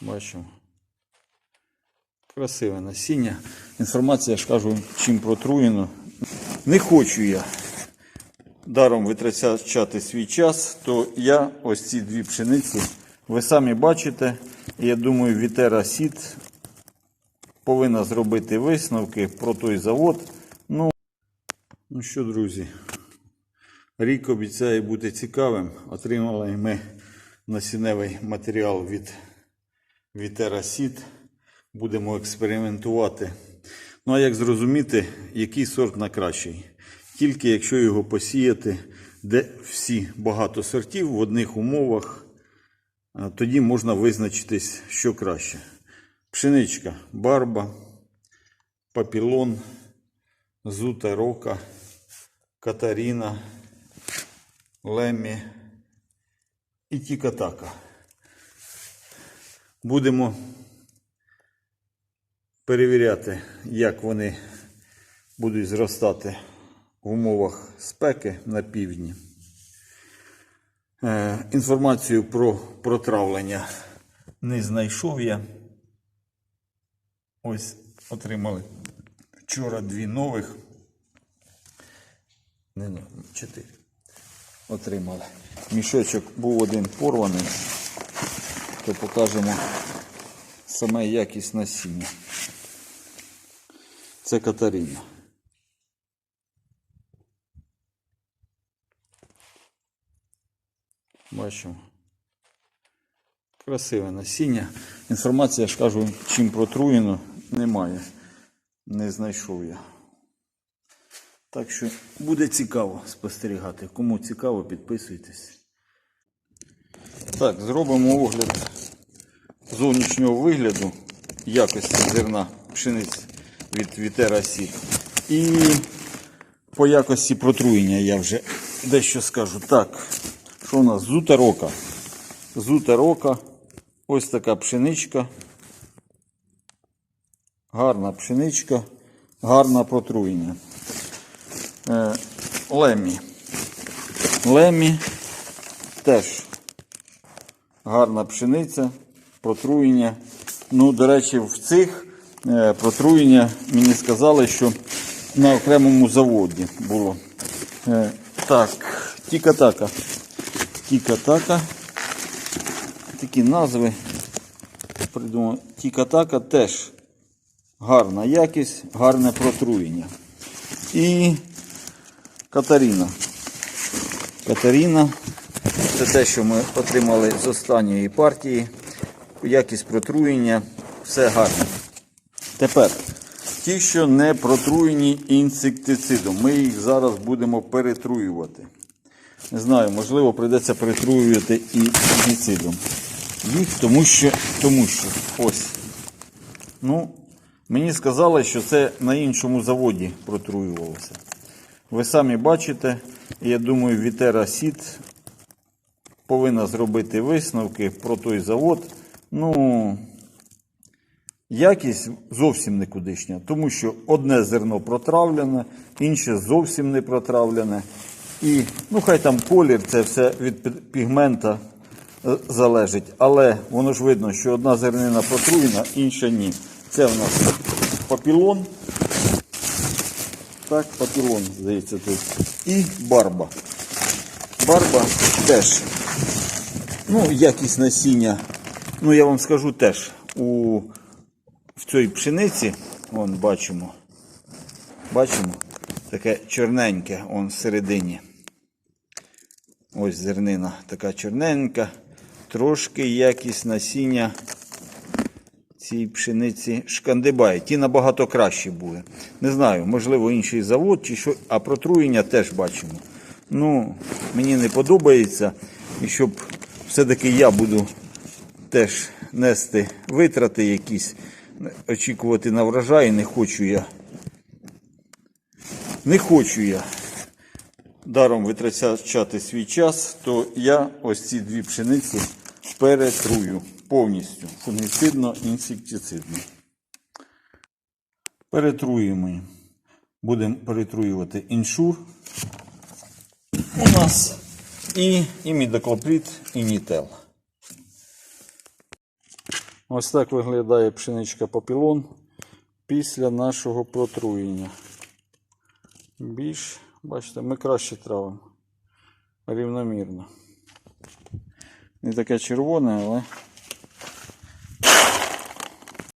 Бачимо. Красиве насіння. Інформація, я ж кажу, чим протруєно. Не хочу я даром витрачати свій час, то я ось ці дві пшениці, ви самі бачите, я думаю, Вітера Сіт повинна зробити висновки про той завод. Ну, ну що, друзі, рік обіцяє бути цікавим. Отримали ми насінневий матеріал від Вітера Сіт. Будемо експериментувати. Ну а як зрозуміти, який сорт найкращий? Тільки якщо його посіяти, де всі багато сортів в одних умовах, тоді можна визначитись, що краще. Пшеничка, барба, папілон, зута рока, катаріна, лемі і тікатака. Будемо перевіряти, як вони будуть зростати в умовах спеки на півдні. Е, інформацію про протравлення не знайшов я. Ось отримали вчора дві нових. Не, не, чотири. Отримали. Мішочок був один порваний, то покажемо саме якість насіння. Це Катаріна. Бачимо. Красиве насіння. Інформація, я ж кажу, чим протруєно, немає. Не знайшов я. Так що буде цікаво спостерігати. Кому цікаво, підписуйтесь. Так, зробимо огляд зовнішнього вигляду якості зерна пшениці від Вітера Сі. І по якості протруєння я вже дещо скажу. Так, що у нас? Зута рока. Зута рока. Ось така пшеничка. Гарна пшеничка, гарне протруєння. Е, лемі. Лемі теж гарна пшениця, протруєння. Ну, до речі, в цих е, протруєння мені сказали, що на окремому заводі було. Е, так, тікатака. Такі назви придумав. Тікатака теж гарна якість, гарне протруєння. І Катаріна. Катаріна. Це те, що ми отримали з останньої партії. Якість протруєння, все гарне. Тепер, ті, що не протруєні інсектицидом, ми їх зараз будемо перетруювати. Не знаю, можливо, прийдеться перетруювати і фунгіцидом. Їх, тому що, тому що, ось. Ну, мені сказали, що це на іншому заводі протруювалося. Ви самі бачите, я думаю, Вітера Сіт повинна зробити висновки про той завод. Ну, якість зовсім никудишня, тому що одне зерно протравлене, інше зовсім не протравлене. І, ну, хай там колір, це все від пігмента е, залежить. Але воно ж видно, що одна зернина протруєна, інша ні. Це в нас папілон. Так, папілон, здається, тут. І барба. Барба теж. Ну, якість насіння. Ну, я вам скажу теж. У, в цій пшениці, вон бачимо. Бачимо? Таке чорненьке, он всередині. Ось зернина така чорненька. Трошки якість насіння цій пшениці шкандибає. Ті набагато кращі були. Не знаю, можливо, інший завод чи що, а протруєння теж бачимо. Ну, мені не подобається. І щоб все-таки я буду теж нести витрати якісь, очікувати на врожай, не хочу я. Не хочу я даром витрачати свій час, то я ось ці дві пшениці перетрую повністю фунгіцидно інсектицидно. Перетруємо. Будемо перетруювати іншур у нас і імідоклоприд і нітел. Ось так виглядає пшеничка папілон після нашого протруєння. Більш, бачите, ми краще травимо. Рівномірно. Не таке червоне, але